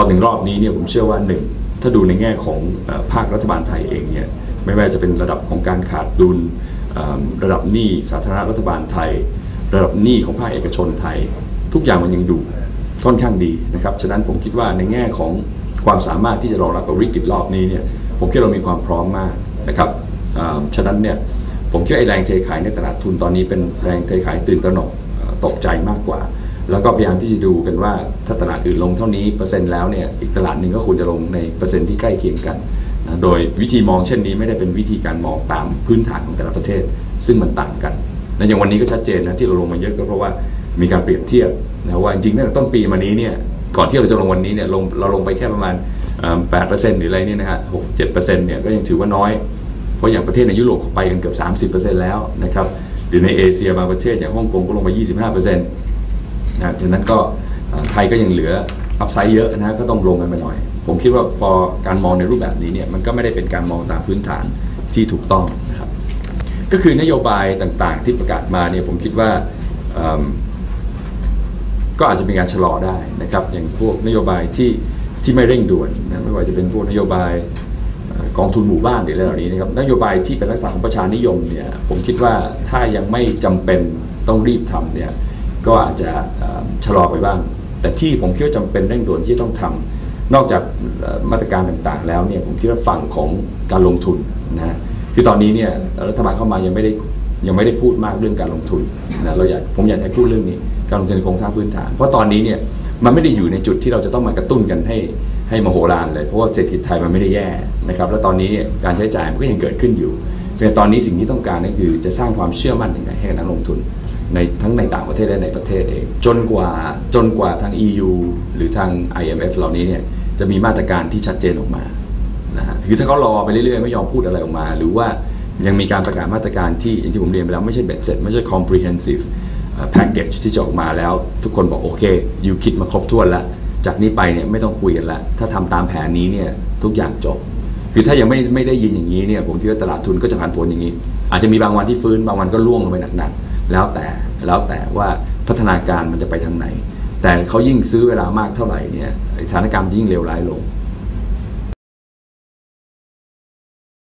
อถึงรอบนี้เนี่ยผมเชื่อว่าหนึ่งถ้าดูในแง่ของอภาครัฐบาลไทยเองเนี่ยไม่ว่าจะเป็นระดับของการขาดดุลระดับหนี้สาธารณรัฐบาลไทย ระดับหนี้ของภาคเอกชนไทย ทุกอย่างมันยังดูค่อนข้างดีนะครับฉะนั้นผมคิดว่าในแง่ของความสามารถที่จะรองรับกับวิกฤตรอบนี้เนี่ยผมคิดว่าเรามีความพร้อมมากนะครับฉะนั้นเนี่ยผมคิดว่าไอ้แรงเทขายในตลาดทุนตอนนี้เป็นแรงเทขายตื่นตระหนกตกใจมากกว่า แล้วก็พยายามที่จะดูกันว่าถ้าตลาดอื่นลงเท่านี้เปอร์เซ็นต์แล้วเนี่ยอีกตลาดหนึ่งก็ควรจะลงในเปอร์เซ็นต์ที่ใกล้เคียงกันนะโดยวิธีมองเช่นนี้ไม่ได้เป็นวิธีการมองตามพื้นฐานของแต่ละประเทศ ซึ่งมันต่างกันนะอย่างวันนี้ก็ชัดเจนนะที่เราลงมาเยอะก็เพราะว่ามีการเปรียบเทียบนะว่าจริงๆตั้งแต่ต้นปีมานี้เนี่ยก่อนที่เราจะลงวันนี้เนี่ยลงเราลงไปแค่ประมาณแปดเปอร์เซ็นต์หรืออะไรเนี่ยนะฮะหกเจ็ดเปอร์เซ็นต์เนี่ยก็ยังถือว่าน้อย เพราะอย่างประเทศในยุโรปเขาไปกันเกือบ30%แล้วนะครับหรือในเอเชียบางประเทศอย่างฮ่องกงก็ลงไป25%นะฉะนั้นก็ไทยก็ยังเหลืออัพไซด์เยอะนะฮะก็ต้องลงกันไปหน่อย ผมคิดว่าพอการมองในรูปแบบนี้เนี่ยมันก็ไม่ได้เป็นการมองตามพื้นฐานที่ถูกต้องนะครับก็คือนโยบายต่างๆ ที่ประกาศมาเนี่ยผมคิดว่าก็อาจจะมีการชะลอได้นะครับ อย่างพวกนโยบายที่ที่ไม่เร่งด่วนนะไม่ว่าจะเป็นพวกนโยบายกองทุนหมู่บ้านหรืออะไรเหล่านี้นะครับนโยบายที่เป็นลักษณะของประชานิยมเนี่ยผมคิดว่าถ้ายังไม่จำเป็นต้องรีบทำเนี่ย ก็อาจจะชะลอไปบ้าง แต่ที่ผมคิดว่าจำเป็นเร่งด่วนที่ต้องทำนอกจากมาตรการต่างๆ แล้วเนี่ยผมคิดว่าฝั่งของการลงทุนนะฮะคือตอนนี้เนี่ยรัฐบาลเข้ามายังไม่ได้ยังไม่ได้พูดมากเรื่องการลงทุนนะเราอยากผมอยากให้พูดเรื่องนี้ การลงทุนในโครงสร้างพื้นฐาน เพราะตอนนี้เนี่ยมันไม่ได้อยู่ในจุดที่เราจะต้องมากระตุ้นกันให้ให้มโหฬารเลย เพราะว่าเศรษฐกิจไทยมันไม่ได้แย่นะครับแล้วตอนนี้เนี่ยการใช้จ่ายมันก็ยังเกิดขึ้นอยู่แต่ตอนนี้สิ่งที่ต้องการก็คือจะสร้างความเชื่อมั่นยังไงให้นักลงทุน ในทั้งในต่างประเทศและในประเทศเอง จนกว่าจนกว่าทาง EU หรือทาง IMF เหล่านี้เนี่ยจะมีมาตรการที่ชัดเจนออกมานะฮะคือถ้าเขารอไปเรื่อยๆ ไม่ยอมพูดอะไรออกมา หรือว่ายังมีการประกาศมาตรการที่อย่างที่ผมเรียนไปแล้วไม่ใช่เบ็ดเสร็จไม่ใช่ comprehensive package ที่จะออกมาแล้ว ทุกคนบอกโอเคยูคิดมาครบถ้วนแล้ว จากนี้ไปเนี่ยไม่ต้องคุยกันละถ้าทำตามแผนนี้เนี่ยทุกอย่างจบ คือถ้ายังไม่ไม่ได้ยินอย่างนี้เนี่ยผมคิดว่าตลาดทุนก็จะผันผวนอย่างนี้ อาจจะมีบางวันที่ฟื้นบางวันก็ล่วงลงไปหนักๆ แล้วแต่แล้วแต่ว่าพัฒนาการมันจะไปทางไหน แต่เขายิ่งซื้อเวลามากเท่าไหร่เนี่ยสถานการณ์ยิ่งเลวร้ายลง